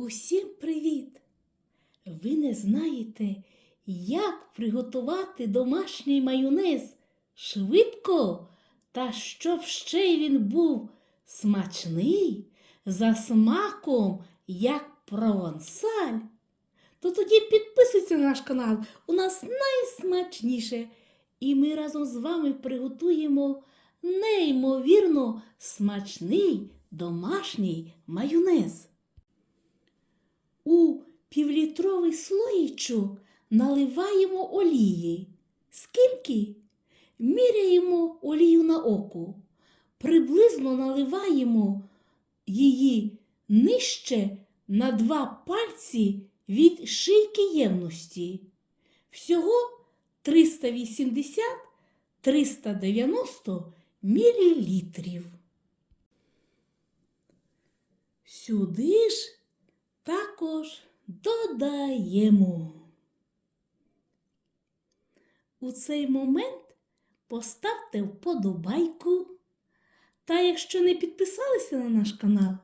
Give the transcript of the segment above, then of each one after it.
Усім привіт! Ви не знаєте, як приготувати домашній майонез швидко та щоб ще й він був смачний, за смаком, як провансаль. То тоді підписуйся на наш канал. У нас найсмачніше. І ми разом з вами приготуємо неймовірно смачний домашній майонез. У півлітровий слоїчок наливаємо олії. Скільки? Міряємо олію на око. Приблизно наливаємо її нижче на два пальці від шийки ємності. Всього 380-390 мілілітрів. Сюди ж також додаємо. У цей момент поставте вподобайку. Та якщо не підписалися на наш канал,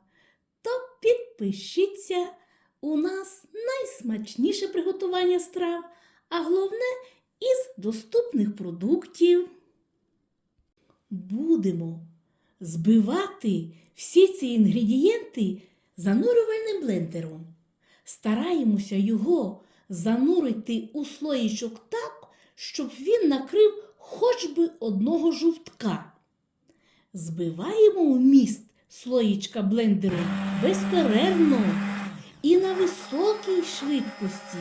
то підпишіться. У нас найсмачніше приготування страв, а головне із доступних продуктів. Будемо збивати всі ці інгредієнти занурювальним блендером. Стараємося його занурити у слоїчок так, щоб він накрив хоч би одного жовтка. Збиваємо вміст слоїчка блендеру безперервно і на високій швидкості.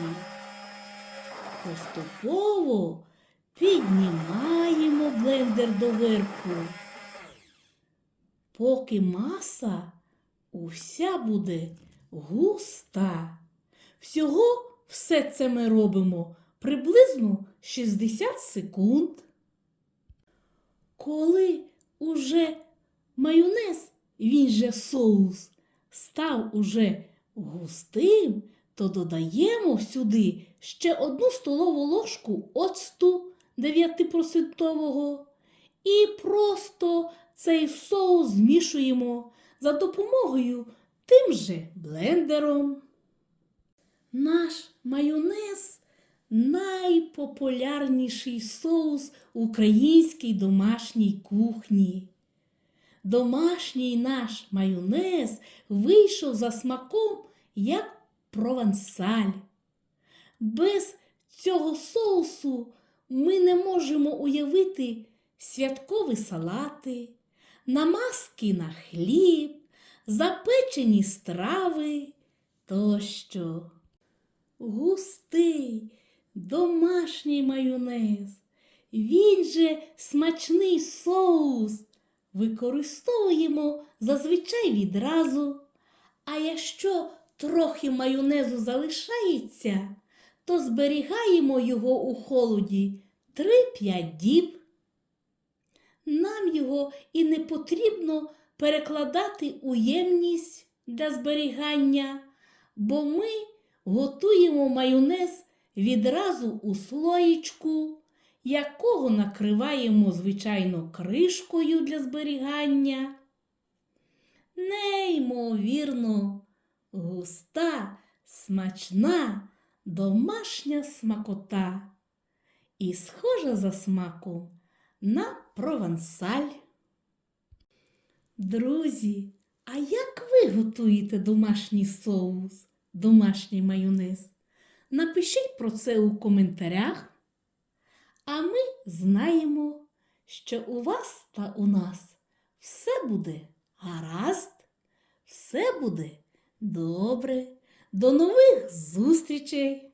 Поступово піднімаємо блендер доверху, поки маса уся буде густа. Всього все це ми робимо приблизно 60 секунд. Коли уже майонез, він же соус, став уже густим, то додаємо сюди ще одну столову ложку оцту 9% і просто цей соус змішуємо за допомогою тим же блендером. Наш майонез найпопулярніший соус в українській домашній кухні. Домашній наш майонез вийшов за смаком, як провансаль. Без цього соусу ми не можемо уявити святкові салати, намазки на хліб, запечені страви тощо. Густий домашній майонез, він же смачний соус. Використовуємо зазвичай відразу. А якщо трохи майонезу залишається, то зберігаємо його у холоді 3-5 діб. Нам його і не потрібно перекладати у ємність для зберігання, бо ми готуємо майонез відразу у слоїчку, якого накриваємо, звичайно, кришкою для зберігання. Неймовірно, густа, смачна, домашня смакота і схожа за смаком на провансаль. Друзі, а як ви готуєте домашній соус, домашній майонез? Напишіть про це у коментарях. А ми знаємо, що у вас та у нас все буде гаразд, все буде добре. До нових зустрічей!